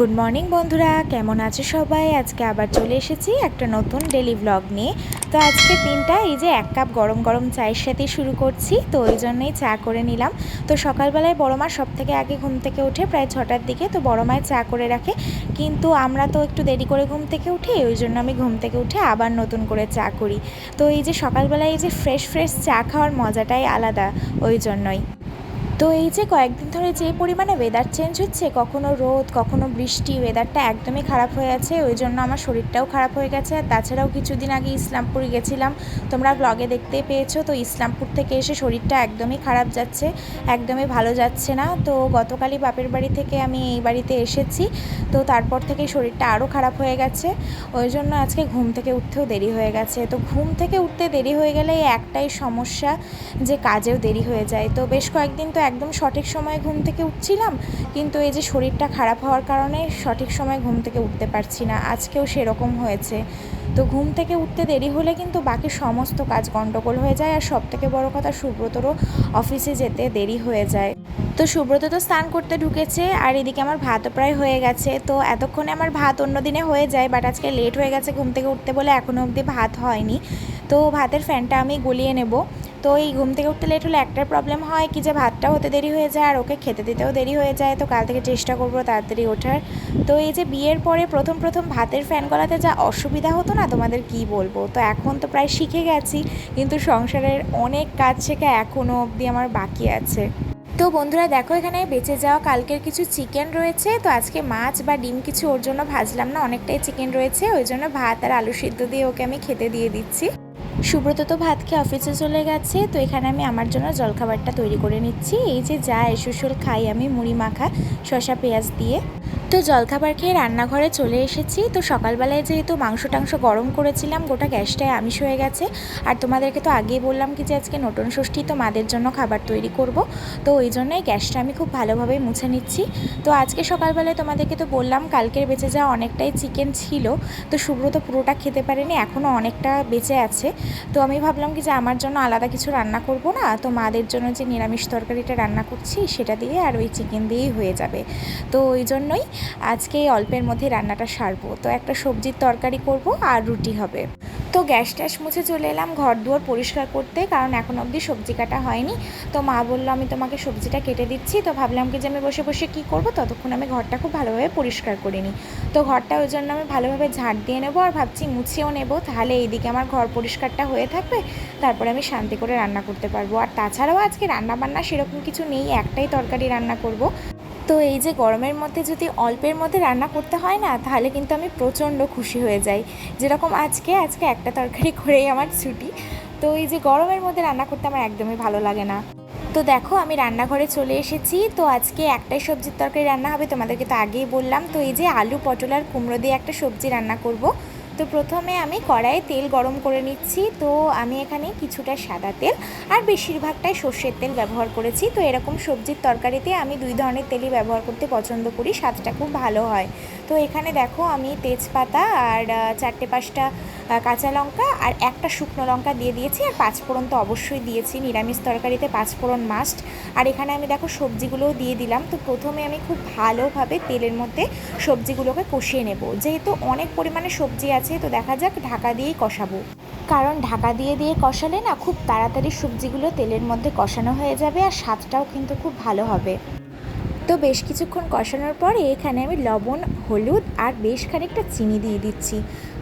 Good morning বন্ধুরা। কেমন আছো সবাই? আজকে আবার চলে এসেছি একটা নতুন ডেলি ব্লগ নিয়ে। তো আজকে দিনটা এই যে এক কাপ গরম গরম চায়ের সাথে শুরু করছি, তো ওই জন্যই চা করে নিলাম। তো সকালবেলায় বড় মা সব থেকে আগে ঘুম থেকে উঠে প্রায় ছটার দিকে তো বড় মায় চা করে রাখে। কিন্তু আমরা তো একটু দেরি করে ঘুম থেকে উঠি, ওই জন্য আমি ঘুম থেকে উঠে আবার নতুন করে চা করি। তো এই যে সকালবেলায় এই যে ফ্রেশ ফ্রেশ চা খাওয়ার মজাটাই আলাদা, ওই জন্যই। তো এই যে কয়েকদিন ধরে যে পরিমাণে ওয়েদার চেঞ্জ হচ্ছে, কখনো রোদ, কখনো বৃষ্টি ওয়েদারটা একদমই খারাপ হয়ে আছে। ওই জন্য আমার শরীরটাও খারাপ হয়ে গেছে। আর তাছাড়াও কিছুদিন আগে ইসলামপুর গেছিলাম। তোমরা ব্লগে দেখতেই পেয়েছ। তো ইসলামপুর থেকে এসে শরীরটা একদমই খারাপ যাচ্ছে, একদমই ভালো যাচ্ছে না। তো গতকালই বাপের বাড়ি থেকে আমি এই বাড়িতে এসেছি। তো তারপর থেকে শরীরটা আরও খারাপ হয়ে গেছে। ওই জন্য আজকে ঘুম থেকে উঠতেও দেরি হয়ে গেছে। তো ঘুম থেকে উঠতে দেরি হয়ে গেলে একটাই সমস্যা যে কাজেও দেরি হয়ে যায়। তো বেশ কয়েকদিন তো একদম সঠিক সময়ে ঘুম থেকে উঠছিলাম, কিন্তু এই যে শরীরটা খারাপ হওয়ার কারণে সঠিক সময়ে ঘুম থেকে উঠতে পারছি না। আজকেও সেরকম হয়েছে। তো ঘুম থেকে উঠতে দেরি হলে কিন্তু বাকি সমস্ত কাজ গণ্ডগোল হয়ে যায় আর সব থেকে বড় কথা সুব্রতরও অফিসে যেতে দেরি হয়ে যায়। তো সুব্রত তো স্নান করতে ঢুকেছে আর এদিকে আমার ভাতও প্রায় হয়ে গেছে। তো এতক্ষণে আমার ভাত অন্য দিনে হয়ে যায় বাট আজকে লেট হয়ে গেছে ঘুম থেকে উঠতে বলে এখনও অবধি ভাত হয়নি। তো ভাতের ফ্যানটা আমি গলিয়ে নেব। তো এই ঘুম থেকে উঠতে লেট হলে একটার প্রবলেম হয় কি যে ভাতটা হতে দেরি হয়ে যায় আর ওকে খেতে দিতেও দেরি হয়ে যায়। তো কাল থেকে চেষ্টা করব তাড়াতাড়ি ওঠার। তো এই যে বিয়ের পরে প্রথম প্রথম ভাতের ফ্যান গলাতে যা অসুবিধা হতো না তোমাদের কি বলব? তো এখন তো প্রায় শিখে গেছি, কিন্তু সংসারের অনেক কাজ শেখা এখনও অবধি আমার বাকি আছে। তো বন্ধুরা দেখো এখানে বেঁচে যাওয়া কালকের কিছু চিকেন রয়েছে। তো আজকে মাছ বা ডিম কিছু ওর জন্য ভাজলাম না, অনেকটাই চিকেন রয়েছে। ওই জন্য ভাত আর আলু সিদ্ধ দিয়ে ওকে আমি খেতে দিয়ে দিচ্ছি। সুব্রত তো ভাত খেয়ে অফিসে চলে গেছে, তো এখানে আমি আমার জন্য জলখাবারটা তৈরি করে নিচ্ছি। এই যে যা এসুসুল খাই আমি, মুড়ি মাখা, শসা, পেঁয়াজ দিয়ে। তো জলখাবার খেয়ে রান্নাঘরে চলে এসেছি। তো সকালবেলায় যেহেতু মাংস টাংস গরম করেছিলাম, গোটা গ্যাসটায় আমিষ হয়ে গেছে। আর তোমাদেরকে তো আগেই বললাম কি যে আজকে নতুন ষষ্ঠী, তো মাদের জন্য খাবার তৈরি করব। তো ওই জন্যই গ্যাসটা আমি খুব ভালোভাবে মুছে নিচ্ছি। তো আজকে সকালবেলায় তোমাদেরকে তো বললাম, কালকের বেঁচে যাওয়া অনেকটাই চিকেন ছিল। তো সুব্রত পুরোটা খেতে পারেনি, এখনও অনেকটা বেঁচে আছে। তো আমি ভাবলাম কি যে আমার জন্য আলাদা কিছু রান্না করব না? তো মাদের জন্য যে নিরামিষ তরকারিটা রান্না করছি, সেটা দিয়ে আর ওই চিকেন দিয়েই হয়ে যাবে। তো ওই জন্যই আজকে এই অল্পের মধ্যে রান্নাটা সারবো। তো একটা সবজির তরকারি করব আর রুটি হবে। তো গ্যাস ট্যাস মুছে চলে এলাম, ঘর দুয়ার পরিষ্কার করতে, কারণ এখন অবধি সবজি কাটা হয়নি। তো মা বলল, আমি তোমাকে সবজিটা কেটে দিচ্ছি। তো ভাবলাম কি যে আমি বসে বসে কী করব? ততক্ষণ আমি ঘরটা খুব ভালোভাবে পরিষ্কার করে নিই। তো ঘরটা ওই জন্য আমি ভালোভাবে ঝাড় দিয়ে নেব আর ভাবছি মুছেও নেব। তাহলে এইদিকে আমার ঘর পরিষ্কারটা হয়ে থাকবে, তারপরে আমি শান্তি করে রান্না করতে পারব। আর তাছাড়াও আজকে রান্না বান্না সেরকম কিছু নেই, একটাই তরকারি রান্না করব। তো এই যে গরমের মধ্যে যদি অল্পের মধ্যে রান্না করতে হয় না, তাহলে কিন্তু আমি প্রচণ্ড খুশি হয়ে যাই। যেরকম আজকে আজকে একটা তরকারি করেই আমার ছুটি। তো এই যে গরমের মধ্যে রান্না করতে আমার একদমই ভালো লাগে না। তো দেখো, আমি রান্নাঘরে চলে এসেছি। তো আজকে একটাই সবজির তরকারি রান্না হবে, তোমাদেরকে তো আগেই বললাম। তো এই যে আলু, পটল আর কুমড়ো দিয়ে একটা সবজি রান্না করব। তো প্রথমে আমি কড়াইয়ে তেল গরম করে নিচ্ছি। তো আমি এখানে কিছুটা সাদা তেল আর বেশিরভাগটাই সর্ষের তেল ব্যবহার করেছি। তো এরকম সবজির তরকারিতে আমি দুই ধরনের তেলই ব্যবহার করতে পছন্দ করি, স্বাদটা খুব ভালো হয়। তো এখানে দেখো আমি তেজপাতা আর চারটে পাঁচটা কাঁচা লঙ্কা আর একটা শুকনো লঙ্কা দিয়ে দিয়েছি। আর পাঁচফোড়ন তো অবশ্যই দিয়েছি। নিরামিষ তরকারিতে পাঁচফোড়ন মাস্ট আর এখানে আমি দেখো সবজিগুলোও দিয়ে দিলাম। তো প্রথমে আমি খুব ভালোভাবে তেলের মধ্যে সবজিগুলোকে কষিয়ে নেব। যেহেতু অনেক পরিমাণে সবজি আছে, তো দেখা যাক ঢাকা দিয়েই কষাবো। কারণ ঢাকা দিয়ে দিয়ে কষালে না খুব তাড়াতাড়ি সবজিগুলো তেলের মধ্যে কষানো হয়ে যাবে আর স্বাদটাও কিন্তু খুব ভালো হবে। তো বেশ কিছুক্ষণ কষানোর পরে এখানে আমি লবণ, হলুদ আর বেশ খানিকটা চিনি দিয়ে দিচ্ছি।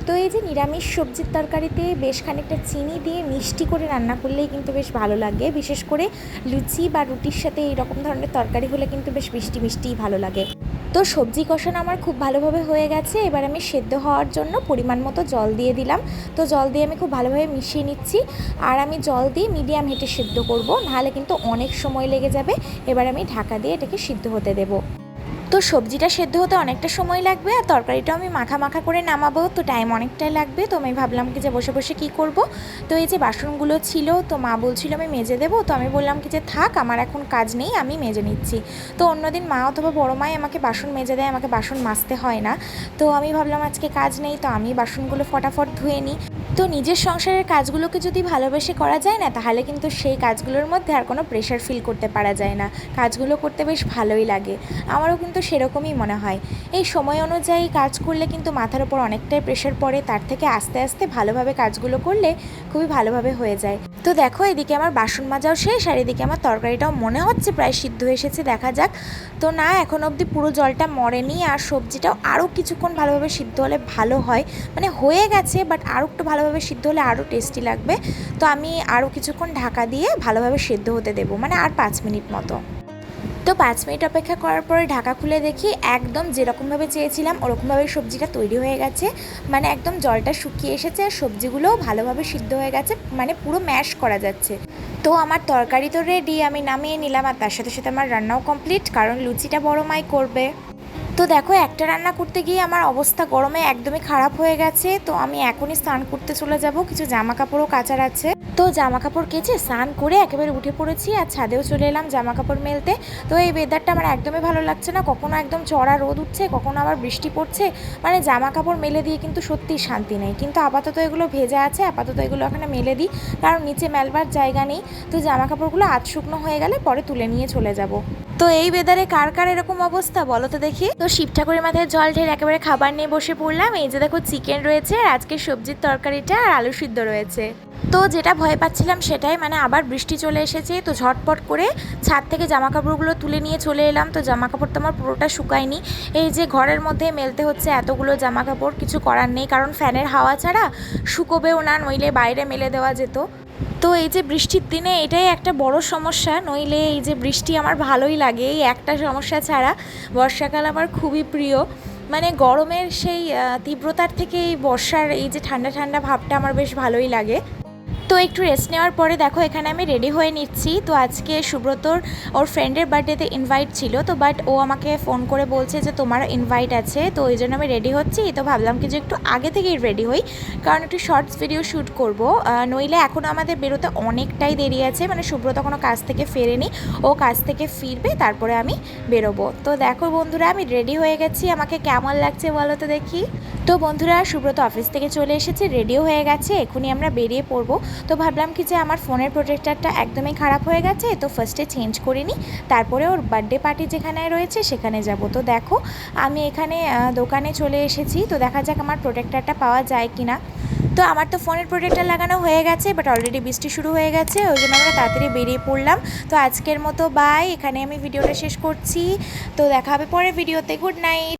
তো এই যে নিরামিষ সবজির তরকারিতে বেশ খানিকটা চিনি দিয়ে মিষ্টি করে রান্না করলেই কিন্তু বেশ ভালো লাগে। বিশেষ করে লুচি বা রুটির সাথে এই রকম ধরনের তরকারি হলে কিন্তু বেশ মিষ্টি মিষ্টিই ভালো লাগে। তো সবজি কষানো আমার খুব ভালোভাবে হয়ে গেছে। এবার আমি সেদ্ধ হওয়ার জন্য পরিমাণ মতো জল দিয়ে দিলাম। তো জল দিয়ে আমি খুব ভালোভাবে মিশিয়ে নিচ্ছি। আর আমি জল দিয়ে মিডিয়াম হিটে সেদ্ধ করব, নাহলে কিন্তু অনেক সময় লেগে যাবে। এবার আমি ঢাকা দিয়ে এটাকে সিদ্ধ হতে দেবো। তো সবজিটা সেদ্ধ হতে অনেকটা সময় লাগবে আর তরকারিটাও আমি মাখা মাখা করে নামাবো, তো টাইম অনেকটাই লাগবে। তো আমি ভাবলাম কি যে বসে বসে কী করব? তো এই যে বাসনগুলো ছিল, তো মা বলছিল আমি মেজে দেবো, তো আমি বললাম কি যে থাক, আমার এখন কাজ নেই, আমি মেজে নিচ্ছি। তো অন্যদিন মা অথবা বড় মাই আমাকে বাসন মেজে দেয়, আমাকে বাসন মাজতে হয় না। তো আমি ভাবলাম আজকে কাজ নেই, তো আমি বাসনগুলো ফটাফট ধুয়ে নিই। তো নিজের সংসারের কাজগুলোকে যদি ভালোবেসে করা যায় না, তাহলে কিন্তু সেই কাজগুলোর মধ্যে আর কোনো প্রেশার ফিল করতে পারা যায় না। কাজগুলো করতে বেশ ভালোই লাগে। আমারও কিন্তু সেরকমই মনে হয়। এই সময় অনুযায়ী কাজ করলে কিন্তু মাথার ওপর অনেকটাই প্রেশার পড়ে, তার থেকে আস্তে আস্তে ভালোভাবে কাজগুলো করলে খুবই ভালোভাবে হয়ে যায়। তো দেখো, এদিকে আমার বাসন মাজাও শেষ আর এদিকে আমার তরকারিটাও মনে হচ্ছে প্রায় সিদ্ধ এসেছে, দেখা যাক। তো না, এখন অবধি পুরো জলটা মরেনি আর সবজিটাও আরও কিছুক্ষণ ভালোভাবে সিদ্ধ হলে ভালো হয়। মানে হয়ে গেছে বাট আরও একটু ভালোভাবে সিদ্ধ হলে আরও টেস্টি লাগবে। তো আমি আরও কিছুক্ষণ ঢাকা দিয়ে ভালোভাবে সিদ্ধ হতে দেবো মানে আর পাঁচ মিনিট মতো। তো পাঁচ মিনিট অপেক্ষা করার পরে ঢাকা খুলে দেখি একদম যেরকমভাবে চেয়েছিলাম, ওরকমভাবে সবজিটা তৈরি হয়ে গেছে। মানে একদম জলটা শুকিয়ে এসেছে আর সবজিগুলোও ভালোভাবে সিদ্ধ হয়ে গেছে মানে পুরো ম্যাশ করা যাচ্ছে। তো আমার তরকারি তো রেডি আমি নামিয়ে নিলাম আর তার সাথে সাথে আমার রান্নাও কমপ্লিট কারণ লুচিটা বড় মাই করবে। তো দেখো, একটা রান্না করতে গিয়ে আমার অবস্থা গরমে একদমই খারাপ হয়ে গেছে, তো আমি এখনই স্নান করতে চলে যাব, কিছু জামা কাপড়ও কাচার আছে। তো জামা কাপড় কেচে স্নান করে একেবারে উঠে পড়েছি আর ছাদেও চলে এলাম জামা কাপড় মেলতে। তো এই ওয়েদারটা আমার একদমই ভালো লাগছে না। কখনো একদম চড়া রোদ উঠছে, কখনো আবার বৃষ্টি পড়ছে। মানে জামা কাপড় মেলে দিয়ে কিন্তু সত্যিই শান্তি নেই। কিন্তু আপাতত এগুলো ভেজা আছে, আপাতত এগুলো ওখানে মেলে দিই। কারণ নিচে মেলবার জায়গা নেই। তো জামা কাপড়গুলো আজ শুকনো হয়ে গেলে পরে তুলে নিয়ে চলে যাব। তো এই ওয়েদারে কার কার এরকম অবস্থা বলো তো দেখি। তো শিব ঠাকুরের মাথায় জল ঢেলে একেবারে খাবার নিয়ে বসে পড়লাম। এই যে দেখো চিকেন রয়েছে আর আজকে সবজির তরকারিটা আর আলু সিদ্ধ রয়েছে। তো যেটা ভয় পাচ্ছিলাম সেটাই মানে আবার বৃষ্টি চলে এসেছে, তো ঝটপট করে ছাদ থেকে জামা কাপড়গুলো তুলে নিয়ে চলে এলাম। তো জামা কাপড় তো আমার পুরোটা শুকায়নি। এই যে ঘরের মধ্যে মেলতে হচ্ছে এতগুলো জামা কাপড় কিছু করার নেই, কারণ ফ্যানের হাওয়া ছাড়া শুকোবেও না, নইলে বাইরে মেলে দেওয়া যেত। তো এই যে বৃষ্টির দিনে এটাই একটা বড় সমস্যা, নইলে এই যে বৃষ্টি আমার ভালোই লাগে, এই একটা সমস্যা ছাড়া। বর্ষাকাল আমার খুবই প্রিয়। মানে গরমের সেই তীব্রতার থেকে এই বর্ষার এই যে ঠান্ডা ঠান্ডা ভাবটা আমার বেশ ভালোই লাগে। একটু রেস্ট নেওয়ার পরে দেখো এখানে আমি রেডি হয়ে নিচ্ছি। তো আজকে সুব্রতর ওর ফ্রেন্ডের বার্থডেতে ইনভাইট ছিল, তো বাট ও আমাকে ফোন করে বলছে যে তোমার ইনভাইট আছে, তো ওই জন্য আমি রেডি হচ্ছি। তো ভাবলাম কি যে একটু আগে থেকেই রেডি হই, কারণ একটু শর্টস ভিডিও শ্যুট করব। নইলে এখনও আমাদের বেরোতে অনেকটাই দেরি আছে মানে সুব্রত কোনো কাজ থেকে ফেরেনি, ও কাজ থেকে ফিরবে, তারপরে আমি বেরোবো। তো দেখো বন্ধুরা, আমি রেডি হয়ে গেছি। আমাকে কেমন লাগছে বলো তো দেখি। তো বন্ধুরা, সুব্রত অফিস থেকে চলে এসেছে রেডিও হয়ে গেছে। এখনই আমরা বেরিয়ে পড়ব। তো ভাবলাম কি যে আমার ফোনের প্রোটেক্টারটা একদমই খারাপ হয়ে গেছে, তো ফার্স্টে চেঞ্জ করে নিই তারপরে ওর বার্থডে পার্টি যেখানে রয়েছে সেখানে যাব। তো দেখো, আমি এখানে দোকানে চলে এসেছি, তো দেখা যাক আমার প্রোটেক্টারটা পাওয়া যায় কি না তো আমার তো ফোনের প্রোটেক্টার লাগানো হয়ে গেছে বাট অলরেডি বৃষ্টি শুরু হয়ে গেছে, ওই জন্য আমরা তাড়াতাড়ি বেরিয়ে পড়লাম। তো আজকের মতো বাই এখানে আমি ভিডিওটা শেষ করছি। তো দেখা হবে পরের ভিডিওতে গুড নাইট